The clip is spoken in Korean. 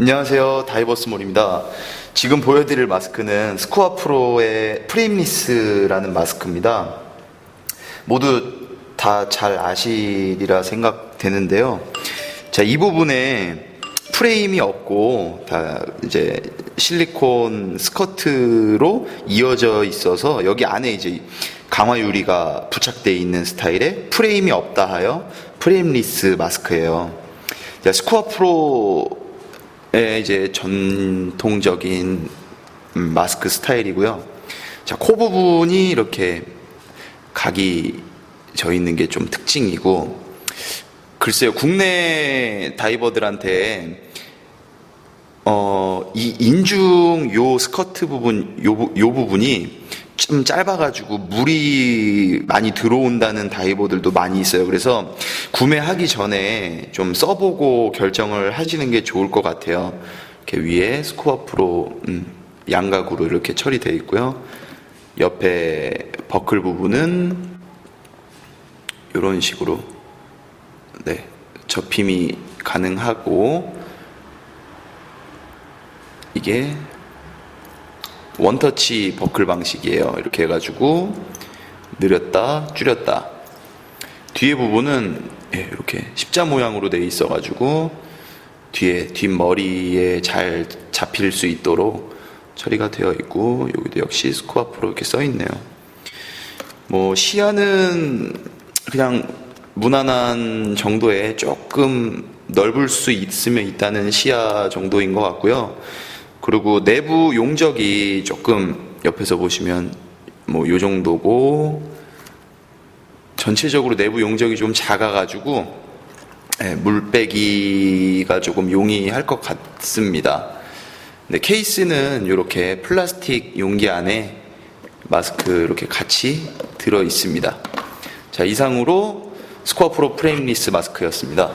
안녕하세요. 다이버스몰입니다. 지금 보여드릴 마스크는 스코어 프로의 프레임리스라는 마스크입니다. 모두 다 잘 아시리라 생각되는데요. 자, 이 부분에 프레임이 없고 다 이제 실리콘 스커트로 이어져 있어서 여기 안에 이제 강화 유리가 부착되어 있는 스타일의 프레임이 없다 하여 프레임리스 마스크예요. 자, 스코어 프로의 이제 전통적인 음, 마스크 스타일이고요. 자, 코 부분이 이렇게 각이 져 있는 게 좀 특징이고, 글쎄요, 국내 다이버들한테 어, 이 인중 요 스커트 부분, 요, 부- 요 부분이 좀 짧아가지고 물이 많이 들어온다는 다이버들도 많이 있어요. 그래서 구매하기 전에 좀 써보고 결정을 하시는 게 좋을 것 같아요. 이렇게 위에 스코어 프로 음, 양각으로 이렇게 처리되어 있고요. 옆에 버클 부분은 이런 식으로 네, 접힘이 가능하고 이게 원터치 버클 방식이에요. 이렇게 해가지고 늘렸다 줄였다. 뒤에 부분은 예, 이렇게 십자 모양으로 돼 있어가지고 뒤에 뒷머리에 잘 잡힐 수 있도록 처리가 되어 있고 여기도 역시 스코아프로 이렇게 써 있네요. 뭐 시야는 그냥 무난한 정도의 조금 넓을 수 있으면 있다는 시야 정도인 것 같고요. 그리고 내부 용적이 조금 옆에서 보시면 뭐 요 정도고 전체적으로 내부 용적이 좀 작아가지고 예, 물 빼기가 조금 용이할 것 같습니다. 네, 케이스는 이렇게 플라스틱 용기 안에 마스크 이렇게 같이 들어 있습니다. 자, 이상으로 스코어 프로 프레임리스 마스크였습니다.